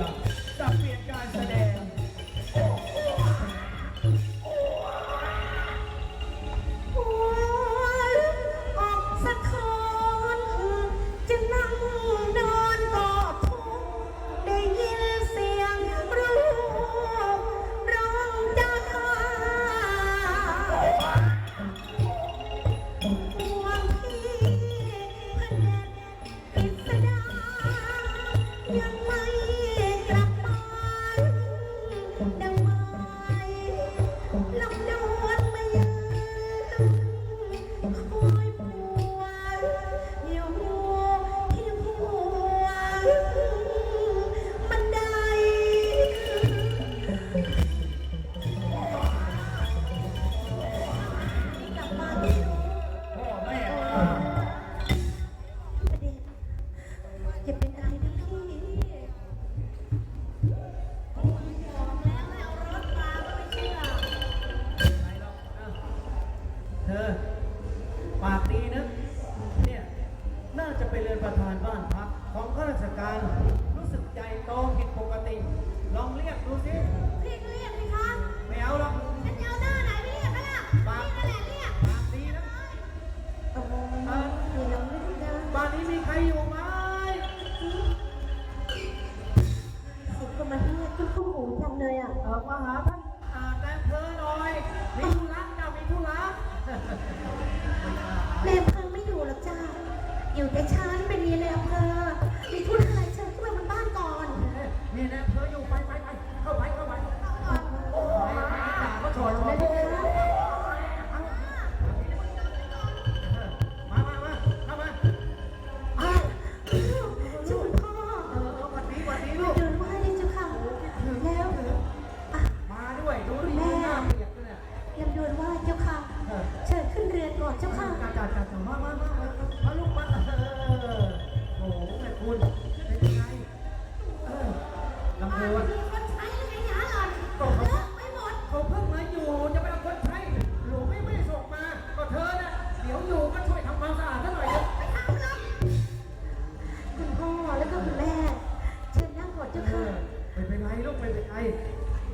할렐루야? อยู่แต่เช้าที่เป็นนี้เลยอำเภอ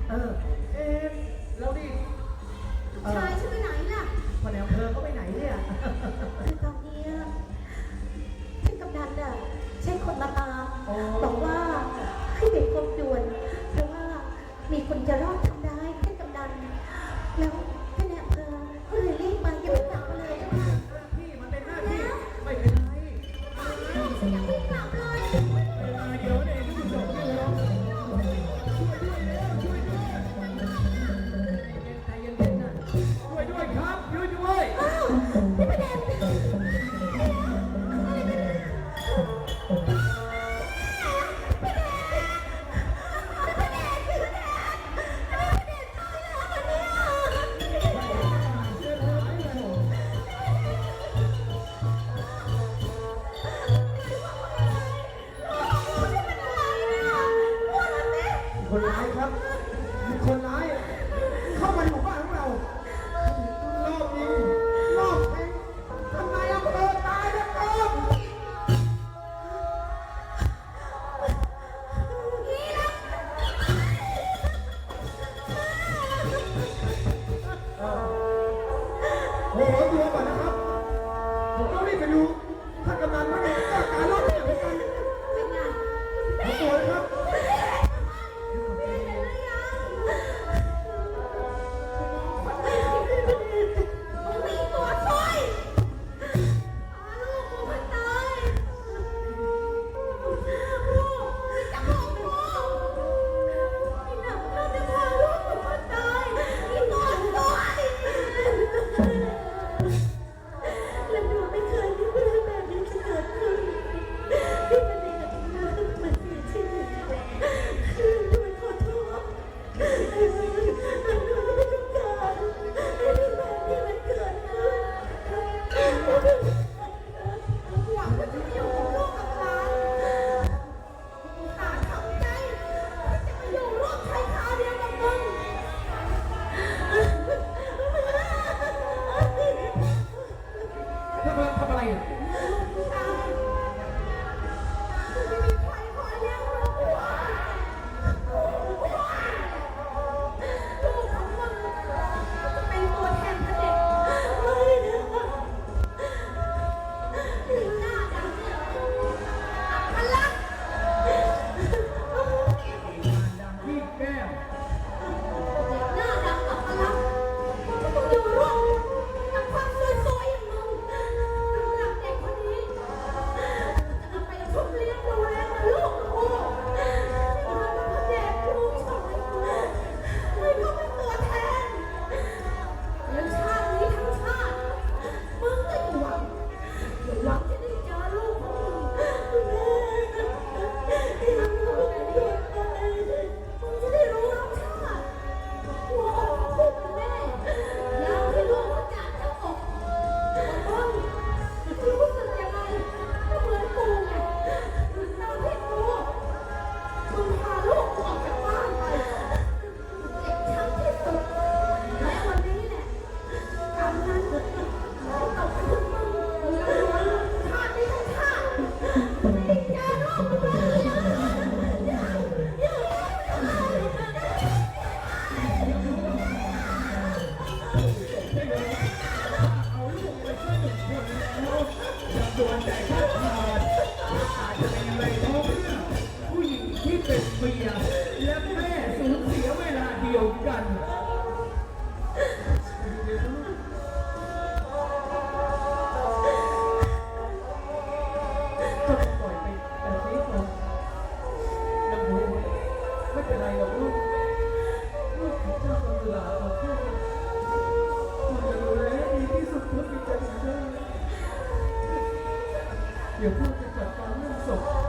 เออ เอ๊แล้วนี่เอชายฉันไปไหนล่ะคนในอำเธอเขาไปไหนเนี่ย คือตอนนี้ยท่านกำนันน่ะใช่คนมาตามบอกว่าให้ไกคนด่วน เพราะว่ามีคนจะรอด Woohoo! เป็นไรหรอกลูกลูกขอจาตำลาของพ่อพ่อจะดูแลดีที่สุดเพื่อจิตใจฉันไดเดี๋ยวพ่อจะจัดการเรื่องศพ